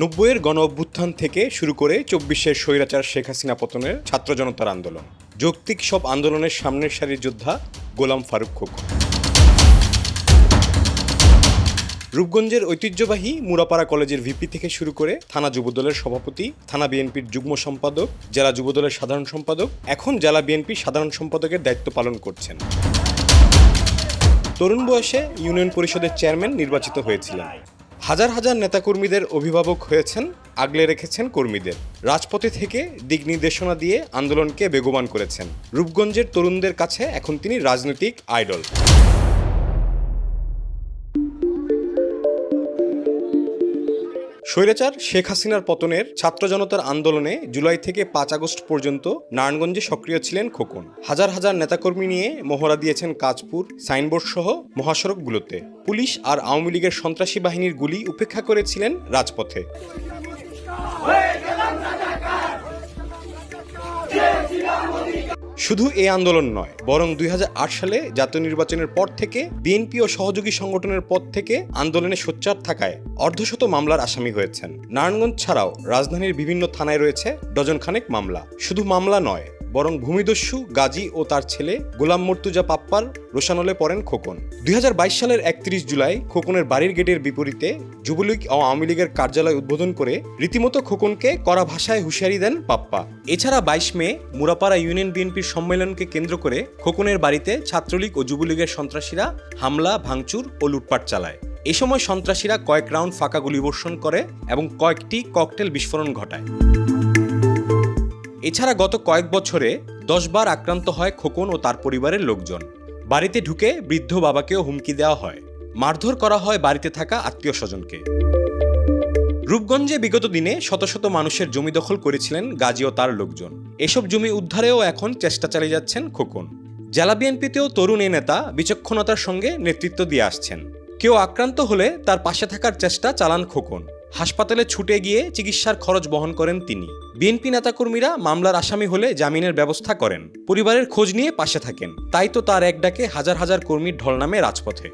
নব্বইয়ের গণ অভ্যুত্থান থেকে শুরু করে চব্বিশের স্বৈরাচার শেখ হাসিনা পতনের ছাত্র জনতার আন্দোলন। যৌক্তিক সব আন্দোলনের সামনের সারির যোদ্ধা গোলাম ফারুক খোকন। রূপগঞ্জের ঐতিহ্যবাহী মুরাপাড়া কলেজের ভিপি থেকে শুরু করে থানা যুবদলের সভাপতি, থানা বিএনপির যুগ্ম সম্পাদক, জেলা যুবদলের সাধারণ সম্পাদক, এখন জেলা বিএনপি সাধারণ সম্পাদকের দায়িত্ব পালন করছেন। তরুণ বয়সে ইউনিয়ন পরিষদের চেয়ারম্যান নির্বাচিত হয়েছিলেন। হাজার হাজার নেতাকর্মীদের অভিভাবক হয়েছেন, আগলে রেখেছেন কর্মীদের। রাজপথে থেকে দিক নির্দেশনা দিয়ে আন্দোলনকে বেগবান করেছেন। রূপগঞ্জের তরুণদের কাছে এখন তিনি রাজনৈতিক আইডল। স্বৈরাচার শেখ হাসিনার পতনের ছাত্র জনতার আন্দোলনে জুলাই থেকে পাঁচ আগস্ট পর্যন্ত নারায়ণগঞ্জে সক্রিয় ছিলেন খোকন। হাজার হাজার নেতাকর্মী নিয়ে মহড়া দিয়েছেন কাজপুর, সাইনবোর্ড সহ মহাসড়কগুলোতে। পুলিশ আর আওয়ামী লীগের সন্ত্রাসী বাহিনীর গুলি উপেক্ষা করেছিলেন রাজপথে। শুধু এই আন্দোলন নয়, বরং দুই হাজার আট সালে জাতীয় নির্বাচনের পর থেকে বিএনপি ও সহযোগী সংগঠনের পর থেকে আন্দোলনে সোচ্চার থাকায় অর্ধশত মামলার আসামি হয়েছেন। নারায়ণগঞ্জ ছাড়াও রাজধানীর বিভিন্ন থানায় রয়েছে ডজনখানেক মামলা। শুধু মামলা নয় বরং ভূমিদস্যু, গাজী ও তার ছেলে গোলাম মর্তুজা পাপ্পার রোশানলে পড়েন খোকন। দুই হাজার বাইশ সালের একত্রিশ জুলাই খোকনের বাড়ির গেটের বিপরীতে যুবলীগ ও আওয়ামী লীগের কার্যালয় উদ্বোধন করে রীতিমতো খোকনকে কড়া ভাষায় হুঁশিয়ারি দেন পাপ্পা। এছাড়া বাইশ মে মুরাপাড়া ইউনিয়ন বিএনপির সম্মেলনকে কেন্দ্র করে খোকনের বাড়িতে ছাত্রলীগ ও যুবলীগের সন্ত্রাসীরা হামলা, ভাঙচুর ও লুটপাট চালায়। এ সময় সন্ত্রাসীরা কয়েক রাউন্ড ফাঁকা গুলিবর্ষণ করে এবং কয়েকটি ককটেল বিস্ফোরণ ঘটায়। এছাড়া গত কয়েক বছরে দশবার আক্রান্ত হয় খোকন ও তার পরিবারের লোকজন। বাড়িতে ঢুকে বৃদ্ধ বাবাকেও হুমকি দেওয়া হয়। মারধর করা হয় বাড়িতে থাকা আত্মীয় স্বজনকে রূপগঞ্জে বিগত দিনে শত শত মানুষের জমি দখল করেছিলেন গাজী ও তার লোকজন। এসব জমি উদ্ধারেও এখন চেষ্টা চালিয়ে যাচ্ছেন খোকন। জেলা বিএনপিতেও তরুণ এ নেতা বিচক্ষণতার সঙ্গে নেতৃত্ব দিয়ে আসছেন। কেউ আক্রান্ত হলে তার পাশে থাকার চেষ্টা চালান খোকন। হাসপাতালে ছুটে গিয়ে চিকিৎসার খরচ বহন করেন তিনি। বিএনপি নেতাকর্মীরা মামলার আসামি হলে জামিনের ব্যবস্থা করেন। পরিবারের খোঁজ নিয়ে পাশে থাকেন। তাই তো তার এক ডাকে হাজার হাজার কর্মীর ঢল নামে রাজপথে।